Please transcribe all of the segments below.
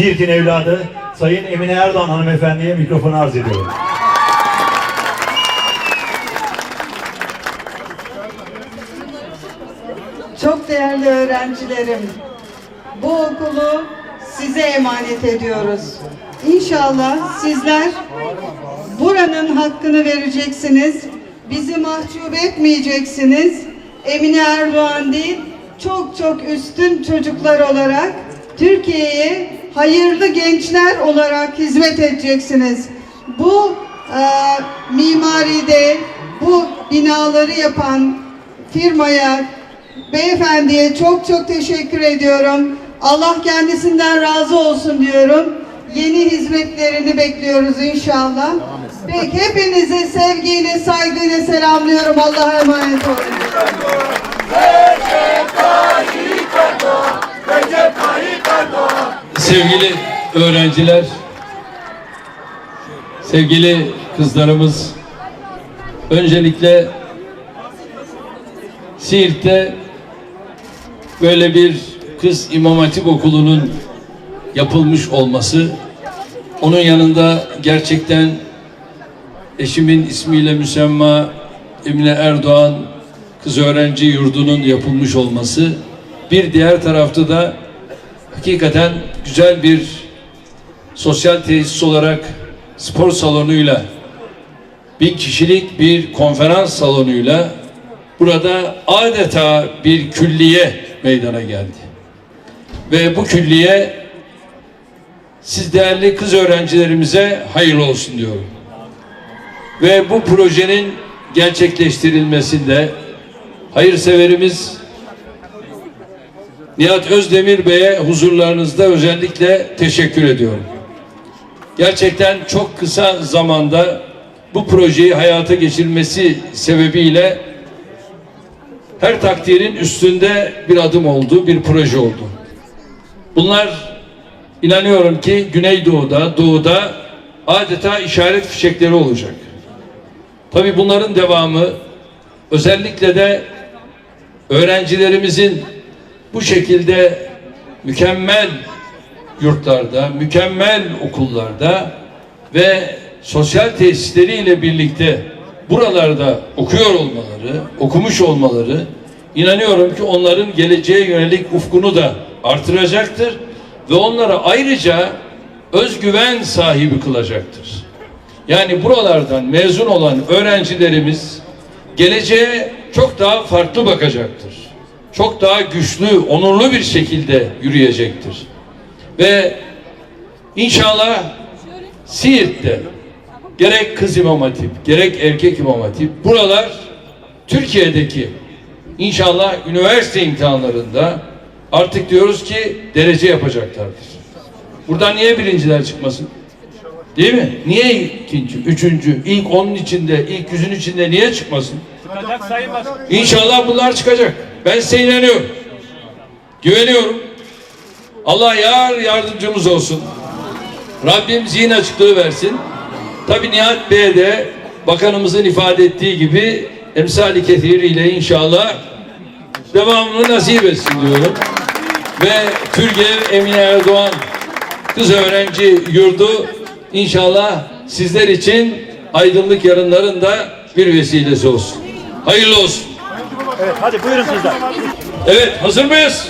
Siirt'in evladı Sayın Emine Erdoğan hanımefendiye mikrofonu arz ediyorum. Çok değerli öğrencilerim, bu okulu size emanet ediyoruz. İnşallah sizler buranın hakkını vereceksiniz, bizi mahcup etmeyeceksiniz. Emine Erdoğan değil, çok çok üstün çocuklar olarak Türkiye'ye hayırlı gençler olarak hizmet edeceksiniz. Bu e, mimaride bu binaları yapan firmaya, beyefendiye çok çok teşekkür ediyorum. Allah kendisinden razı olsun diyorum. Yeni hizmetlerini bekliyoruz inşallah. Peki hepinizi sevgiyle, saygıyla selamlıyorum. Allah'a emanet olun. Sevgili öğrenciler, sevgili kızlarımız, öncelikle Siirt'te böyle bir kız İmam Hatip okulunun yapılmış olması, onun yanında gerçekten eşimin ismiyle müsemma Emine Erdoğan Kız Öğrenci Yurdu'nun yapılmış olması, bir diğer tarafta da hakikaten güzel bir sosyal tesis olarak spor salonuyla bin kişilik bir konferans salonuyla burada adeta bir külliye meydana geldi. Ve bu külliye siz değerli kız öğrencilerimize hayırlı olsun diyorum. Ve bu projenin gerçekleştirilmesinde hayırseverimiz Nihat Özdemir Bey'e huzurlarınızda özellikle teşekkür ediyorum. Gerçekten çok kısa zamanda bu projeyi hayata geçirmesi sebebiyle her takdirin üstünde bir adım oldu, bir proje oldu. Bunlar inanıyorum ki Güneydoğu'da, Doğu'da adeta işaret fişekleri olacak. Tabii bunların devamı özellikle de öğrencilerimizin bu şekilde mükemmel yurtlarda, mükemmel okullarda ve sosyal tesisleriyle birlikte buralarda okuyor olmaları, okumuş olmaları inanıyorum ki onların geleceğe yönelik ufkunu da artıracaktır ve onlara ayrıca özgüven sahibi kılacaktır. Yani buralardan mezun olan öğrencilerimiz geleceğe çok daha farklı bakacaktır. Çok daha güçlü, onurlu bir şekilde yürüyecektir. Ve inşallah Siirt'te gerek kız imam hatip, gerek erkek imam hatip buralar Türkiye'deki inşallah üniversite imtihanlarında artık diyoruz ki derece yapacaklardır. Buradan niye birinciler çıkmasın? Değil mi? Niye ikinci, üçüncü, ilk onun içinde, ilk yüzün içinde niye çıkmasın? Çıkacak. İnşallah bunlar çıkacak. Ben size inanıyorum. Güveniyorum. Allah yar yardımcımız olsun. Rabbim zihin açıklığı versin. Tabi Nihat Bey'e de bakanımızın ifade ettiği gibi emsali kethiriyle inşallah devamını nasip etsin diyorum. Ve Türkiye Emine Erdoğan kız öğrenci yurdu inşallah sizler için aydınlık yarınların da bir vesilesi olsun. Hayırlı olsun. Evet hadi buyurun sizler. Evet hazır mıyız?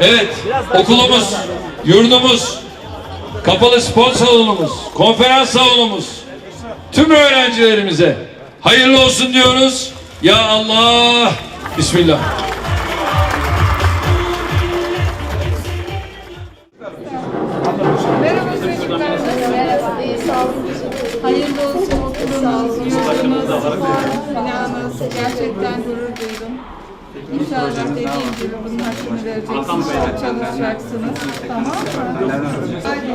Evet okulumuz, yurdumuz, kapalı spor salonumuz, konferans salonumuz tüm öğrencilerimize hayırlı olsun diyoruz. Ya Allah Bismillah. Merhaba çocuklar. Merhaba. İyi sağ olun. Hayırlı olsun yurdunuz, binanız. Gerçekten gurur duydum. İnşallah dediğim gibi bunun hakkını vereceksiniz. Çalışacaksınız. Tamam mı? Haydi.